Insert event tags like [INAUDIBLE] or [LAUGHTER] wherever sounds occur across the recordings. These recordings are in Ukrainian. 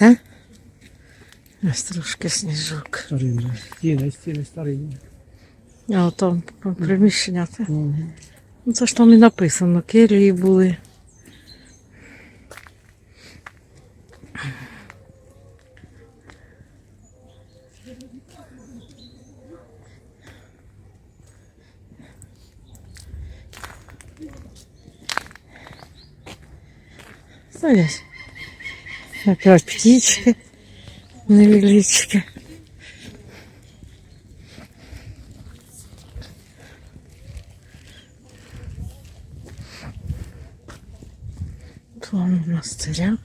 Га? Ось трошки сніжок. Старий. Стіни, стіни старий. А там приміщення. Це, Угу. ну, це ж там і написано, келії були. Стоять. Опять птички невеличкі. План монастыря.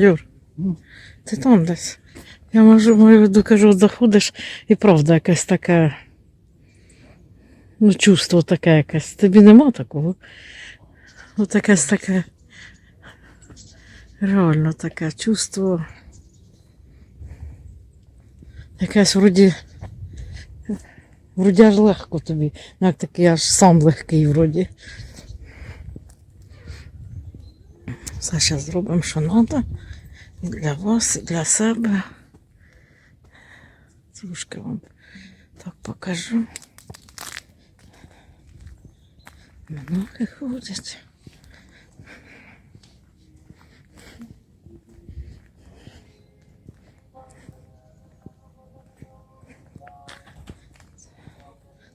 Юр, ти там десь. Я можу, мою кажу, заходиш і правда якесь таке. Ну, чувство таке якесь. Тобі нема такого? Ну, якесь таке. Реально таке чувство. Якесь вроді. Вроді аж легко тобі. Ну, Як такий аж сам легкий вроді. Все зараз зробимо, що треба. І для вас, і для себе. Трошки вам так покажу. Монахи ходять.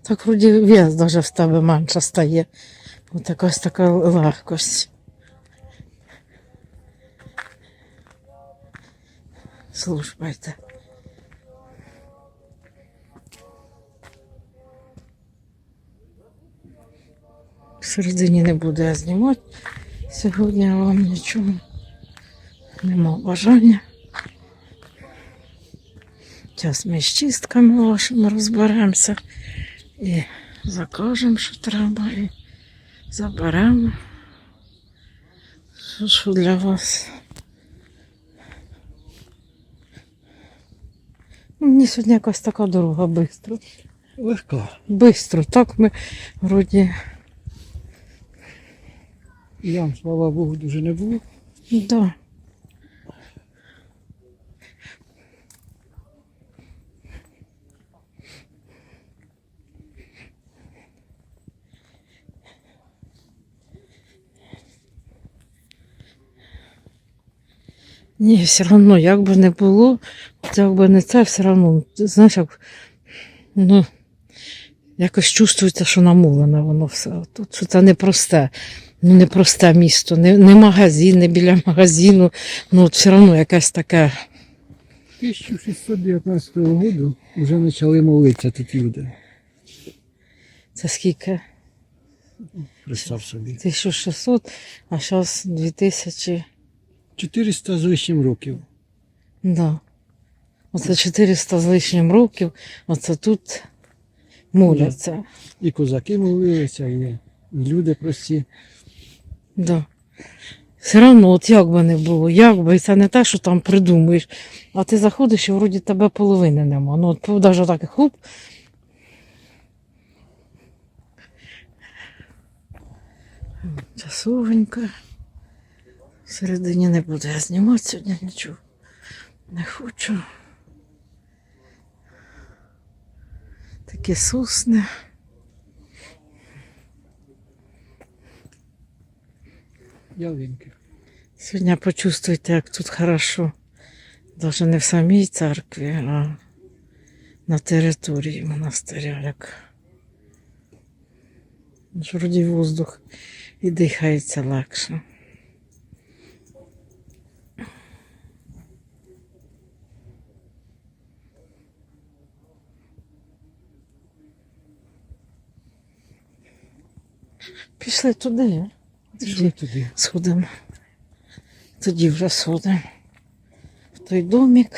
Так вроді вес даже в тебе менше стає. Ось якась така легкость. Слушайте. Всередині не буду я знімати. Сьогодні вам нічого нема бажання. Зараз ми з чистками вашими розберемося і закажемо, що треба, і заберемо. Що для вас. Ну, Мені сьогодні якась така дорога бистро. Легко. Бистро, так ми вроді. Ям, слава Богу, дуже не було. Да. Ні, все одно, як би не було, от як би не це, все одно, знаєш, як, ну, якось чувствується, що намулене воно все. Тут що це непросте, ну непросте місто, не, не магазин, не біля магазину, ну от все одно якесь таке. 1619 року вже почали молитися тут люди. Це скільки? Представ собі. 1600, а зараз 2000. 400 з лишнім років. Да. Оце 400 з лишнім років, оце тут моляться. І козаки молилися, і, і люди прості. Да. Все одно, от як би не було, як би, і це не те, що там придумуєш, а ти заходиш і вроді тебе половини нема. Ну, от навіть так хоп. Часовенька. Всередині не буду я знімати сьогодні нічого. Не хочу. Такі сосни. Ялинки. Сьогодні почувствуйте, як тут хорошо. Даже не в самій церкві, а на території монастиря. Як вроді воздух і дихається легше. Пішли туди. Пішли туди. Сходимо. Тоді вже сходимо. В той домик.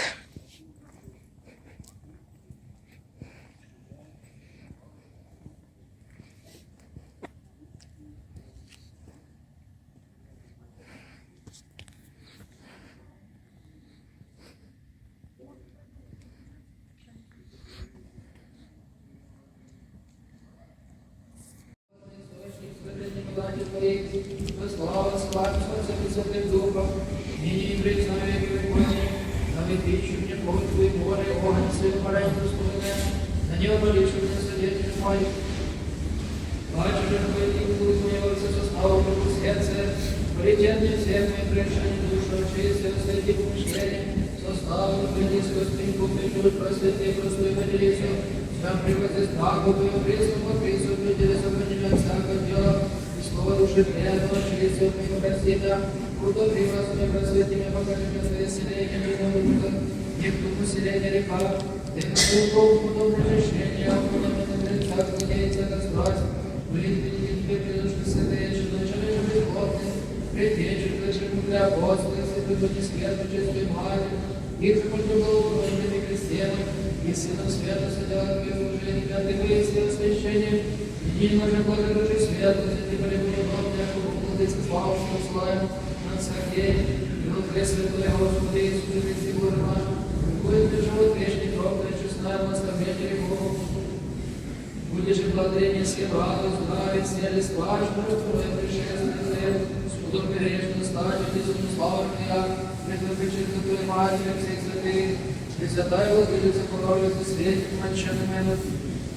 Твоїх, слава славі Отця і Святим Духом, нині і на Бог Твой море, огонь, свет, морень, Господи, на нього не свидетель мой. Бачу, що Твої будуть моєго все составу Богу серце, прису, люди, сохранили от всякого дела, и слово души преданного, через все моего просвета, буду привоз мне, просвети меня, покажи мне Твое селение, мир на не к тому селение река, ты на полков, подобное решение, подобное на царство, деется, Господь, молитве, не тебе, предуши, святые, чудо, человек, животные, Притечу, зачем для Господа, святую святу, честную Марию, и же можно было уложенными крестьянам, и сыном света садила твое служение, пятый выяснил Святой Владелица Богородицы, светит мальчанами,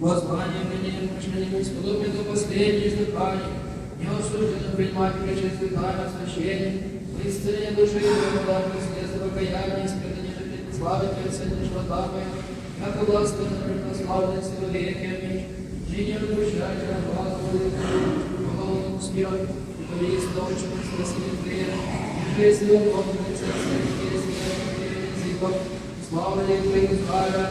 Воззвание мне, мышление сподобие до последней издыхания, не осуждено принимать причастие тайна священия, исцеление души и благодарно средства покаяния, испытание жизни, славы Отца и живота моего, как влаственно преславленный во веки, аминь. Ныне обращайте на вас, Богу, смерть, и повесь научным спасением веры, и жизнь его, Богородица, языком, слава ли Твоих Израиля,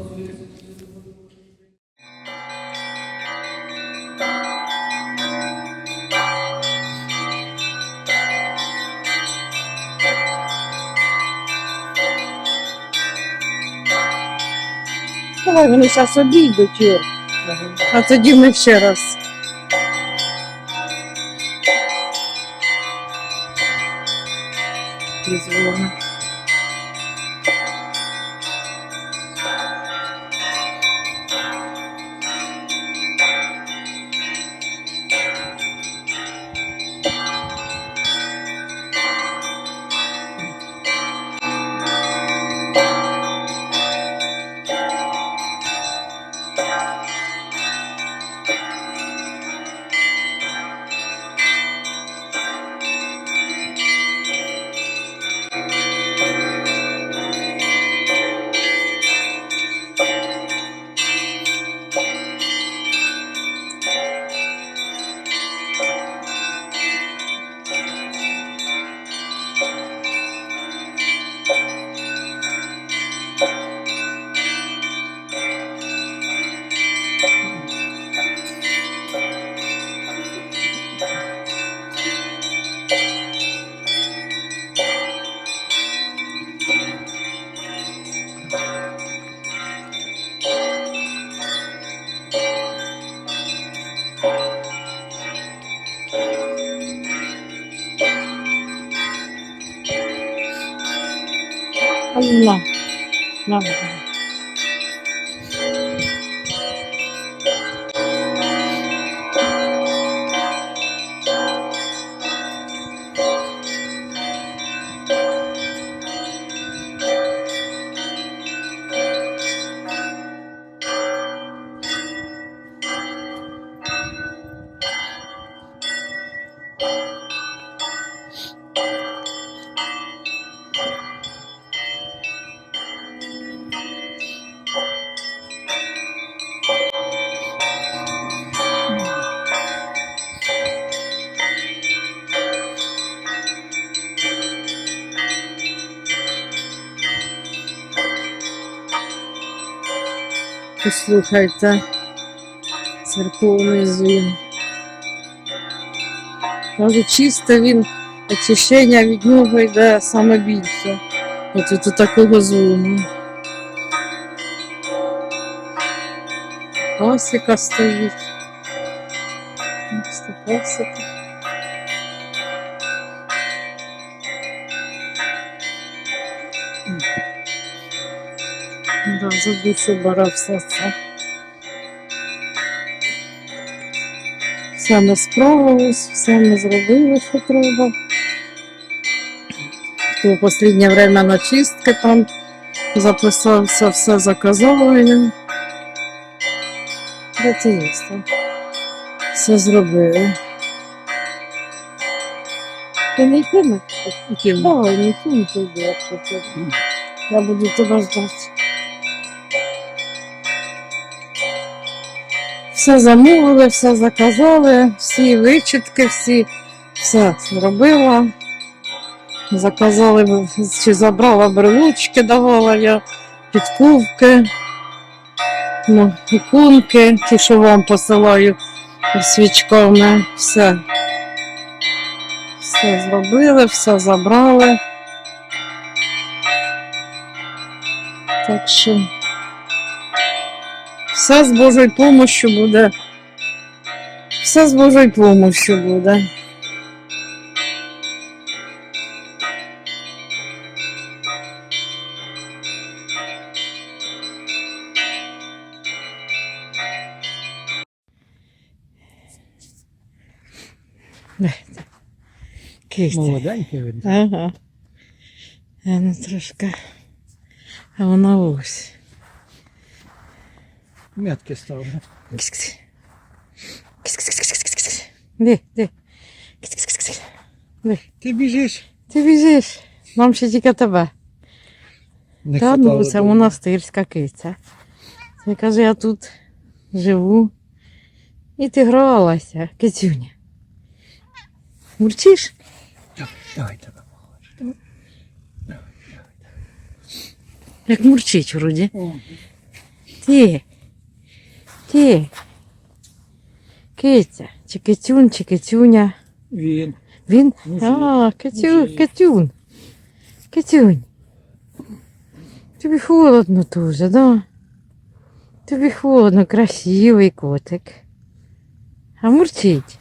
Давай вони зараз обійдуть, Юр. А тоді ми ще раз. なるほど。Послухайте. Церковний дзвін. Каже, чисто він, очищення від нього йде саме більше. От тут такого звону. Пасіка стоїть. Пасіка. Да, за душу бере все це. Все ми справились, все ми зробили, що треба. В останнє время на чистки там записався, все заказала я. Де це є? Все зробили. Ти не йдемо? Давай, не йдемо туди, як. Я буду тебе ждати. Все замовили, все заказали, всі вичітки, всі все зробила. Заказали, чи забрала брелочки, давала я, підковки, ну, іконки, ті, що вам посилаю свічками. Все. Все зробили, все забрали. Так що все з Божою помощью буде. Все з Божою помощью буде. Молоденький видно. Ага. А ну трошки. А вона ось. Метки ставлю. Кис-кис. Кис-кис-кис-кис-кис-кис. Де, де? Кис-кис-кис-кис. Де? Ти біжиш? Ти біжиш. Нам ще тільки тебе. Не Та ну хватало це дома. монастирська киця. Я каже, я тут живу. І ти гралася, кицюня. Мурчиш? Давай тебе. Як мурчить вроді. О, Ти. Ти. Киця. Чи кицюнь, чи кицюня. Він. Він? Мужик. А, кицю, Мужик. Кицюнь. Тобі холодно дуже, да? Тобі холодно, красивий котик. А мурчить.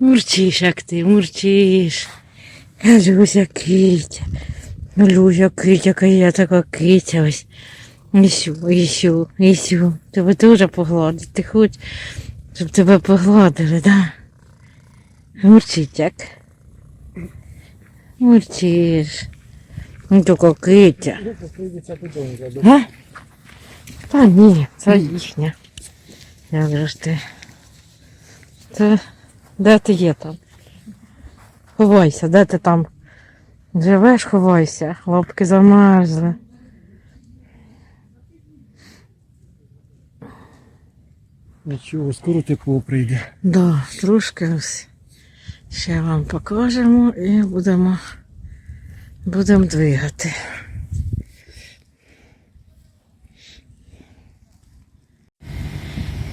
Мурчиш, як ти, мурчиш. Люся киця. Ну, Люся киця, я така киця ось. Ісю, Ісю, Ісю. Тебе теж погладити. Ти хоч, щоб тебе погладили, да? Мурчить як? Мурчиш. Ну, додому забити. А? Та ні, це їхня. Як же ж ти? Це де ти є там? Ховайся, де ти там живеш, ховайся, лапки замерзли. Нічого, скоро тепло прийде. Да, трошки ось ще вам покажемо і будемо, будемо двигати.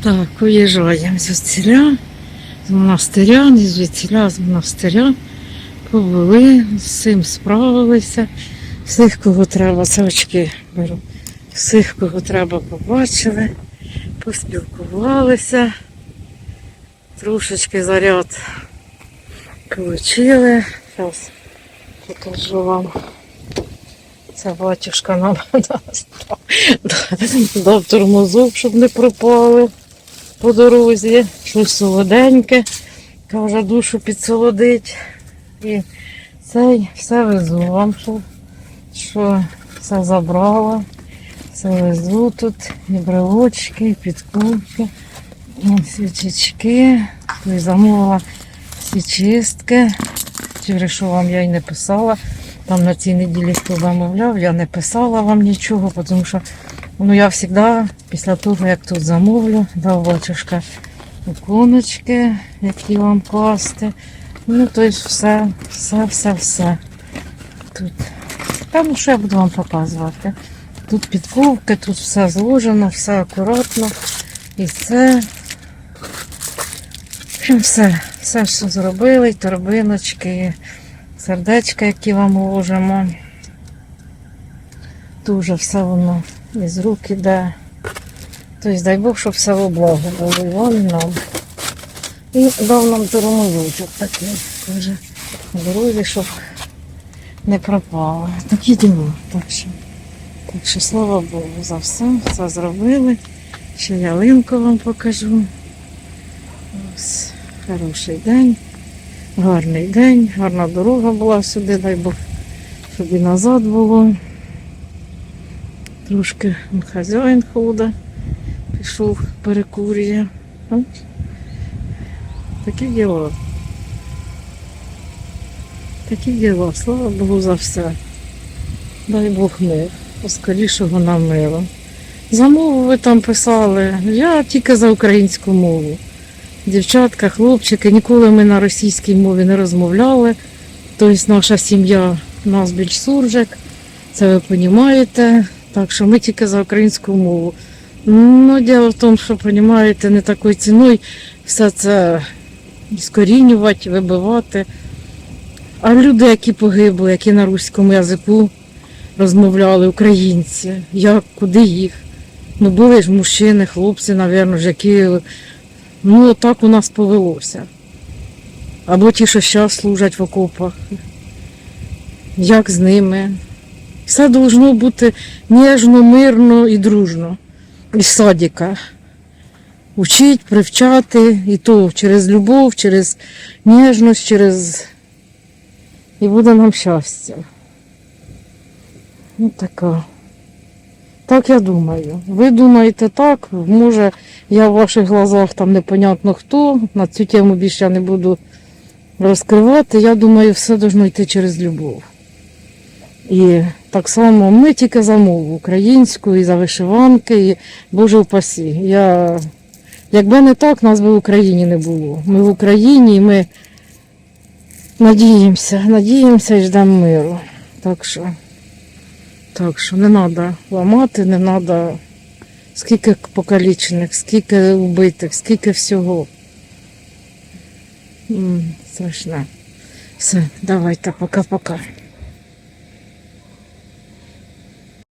Так, уїжджаємо звідсіля, з монастиря, не звідсіля, з монастиря. Побули, з цим справилися. Всіх, кого треба, це очки беру. Всіх, кого треба, побачили, поспілкувалися. Трошечки заряд получили. Зараз покажу вам. Це батюшка нам. [LAUGHS] Дав тормозок, щоб не пропали по дорозі. Щось солоденьке. Каже, душу підсолодить. І цей все везу вам, що, що все забрала. Все везу тут. І брелочки, і підкупки. Вон свічечки, то замовила чистки. Через що вам я й не писала. Там на цій неділі хто замовляв, я не писала вам нічого, тому що ну, я завжди після того, як тут замовлю, дав батюшка іконочки, які вам класти. Ну, тобто все, все, все, все. Тут ну що я буду вам показувати? Тут підковки, тут все зложено, все акуратно. І це. Все, все, що зробили, і торбиночки, і сердечка, які вам ложимо. Дуже все воно із рук іде. Тобто, дай Бог, щоб все в облагу було і вам, і нам. І дав нам термозочок такий. Каже, дорозі, щоб не пропало. Так їдемо. Так що, так що слава Богу за все. Все зробили. Ще ялинку вам покажу. Ось, хороший день. Гарний день, гарна дорога була сюди, дай Бог, щоб і назад було. Трошки хазяїн ходить, пішов, перекурює. Такі діла. Такі діла, слава Богу за все. Дай Бог мир, поскорішого нам миру. За мову ви там писали, я тільки за українську мову. Дівчатка, хлопчики, ніколи ми на російській мові не розмовляли. Тобто наша сім'я нас більш суржик, це ви розумієте. Так що ми тільки за українську мову. Ну, діло в тому, що розумієте, не такою ціною все це скорінювати, вибивати. А люди, які погибли, які на руському язику розмовляли, українці, як, куди їх? Ну, були ж мужчини, хлопці, ж, які ну, так у нас повелося. Або ті, що зараз служать в окопах. Як з ними? Все должно бути ніжно, мирно і дружно. Із садика. Учить, привчати, і то через любов, через ніжність, через. І буде нам щастя. Ну така. Так я думаю. Ви думаєте так, може, я в ваших глазах там непонятно хто, на цю тему більше я не буду розкривати. Я думаю, все должно йти через любов. І так само ми тільки за мову українську, і за вишиванки, і Боже впасі. Я... Якби не так, нас би в Україні не було. Ми в Україні і ми надіємося, надіємося і ждемо миру. Так що, так що не треба ламати, не треба скільки покалічених, скільки вбитих, скільки всього. Страшне. Все, давайте, пока-пока.